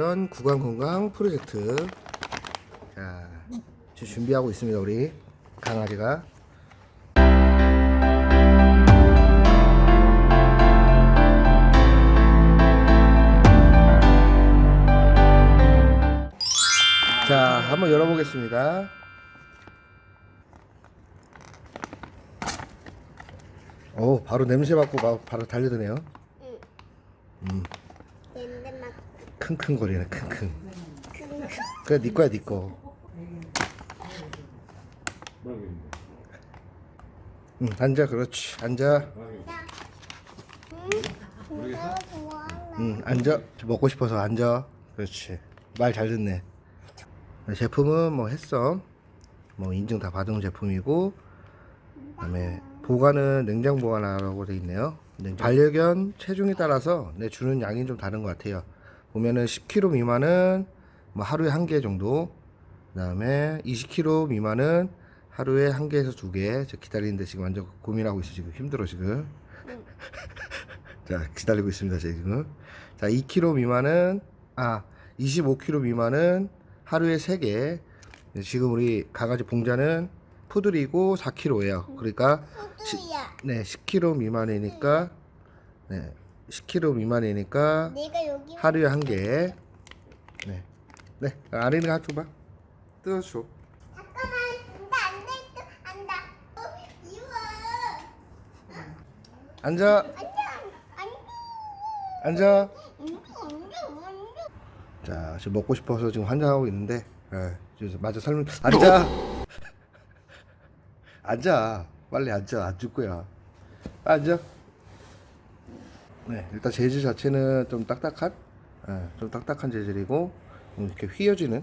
반려견 구강 건강 프로젝트. 자, 지금 준비하고 있습니다, 우리 강아지가. 자, 한번 열어보겠습니다. 오, 바로 냄새 맡고 바- 바로 달려드네요. 킁킁거리네, 킁킁. 그래, 네 거야, 네 거. 응, 앉아, 그렇지. 앉아. 응, 앉아. 먹고 싶어서 앉아. 그렇지. 말 잘 듣네. 제품은 뭐 햇섬, 뭐 인증 다 받은 제품이고, 그다음에 보관은 냉장 보관하라고 돼 있네요. 반려견 체중에 따라서 내 주는 양이 좀 다른 것 같아요. 보면은 10kg 미만은 뭐 하루에 한 개 정도, 그다음에 20kg 미만은 하루에 한 개에서 두 개. 저 기다리는데 지금 완전 고민하고 있어 지금 힘들어 지금. 자 기다리고 있습니다 지금. 자 2kg 미만은 아 25kg 미만은 하루에 3개. 지금 우리 강아지 봉자는 푸들이고 4kg예요. 그러니까 시- 푸드야. 네 10kg 미만이니까 네 10kg 미만이니까 내가 여기 하루에 한 개. 네. 네. 아래는 가 줘봐. 뜯어줘. 잠깐만. 안돼 안돼 안다. 어, 이거 앉아. 앉아. 안돼. 자, 지금 먹고 싶어서 지금 환장하고 있는데, 예, 마저 설명, 앉아! 앉아! 빨리 앉아, 안 줄 거야. 앉아! 네, 일단 재질 자체는 좀 딱딱한, 예, 좀 딱딱한 재질이고, 음, 이렇게 휘어지는,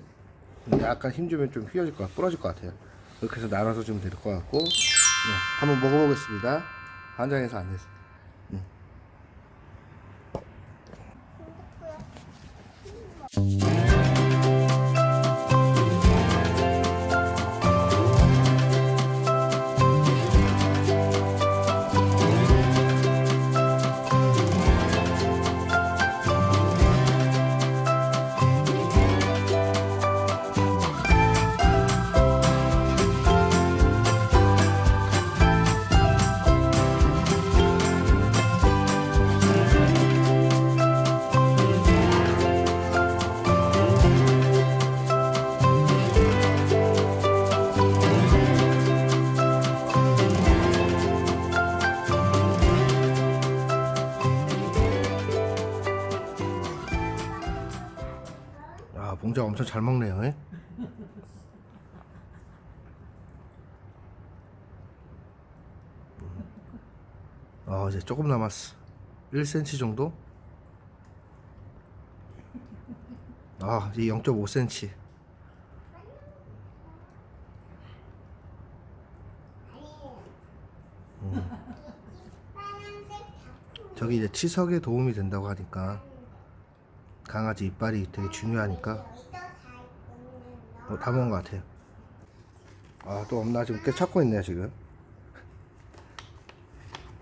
음, 약간 힘 주면 좀 휘어질 것, 같- 부러질 것 같아요. 이렇게 해서 나눠서 주면 될 것 같고, 네, 한번 먹어보겠습니다. 환장해서 안 해서. 아, 봉자 엄청 잘 먹네요. 예? 아, 이제 조금 남았어. 1cm 정도? 아, 이제 0.5cm. 저기 이제 치석에 도움이 된다고 하니까 강아지 이빨이 되게 중요하니까 어, 다 먹은 것 같아요. 아, 또 없나? 지금 꽤 찾고 있네요, 지금.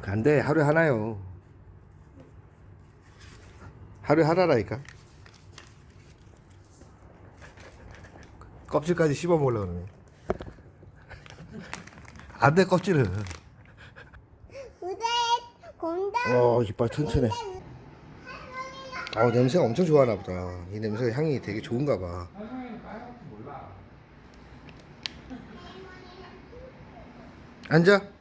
안 돼, 하루에 하나요. 하루에 하나라니까. 껍질까지 씹어 먹으려고 그러네. 안 돼, 껍질은. 우대 공장 어, 이빨 튼튼해. 아, 냄새가 엄청 좋아하나 보다. 이 냄새가 향이 되게 좋은가 봐. 앉아.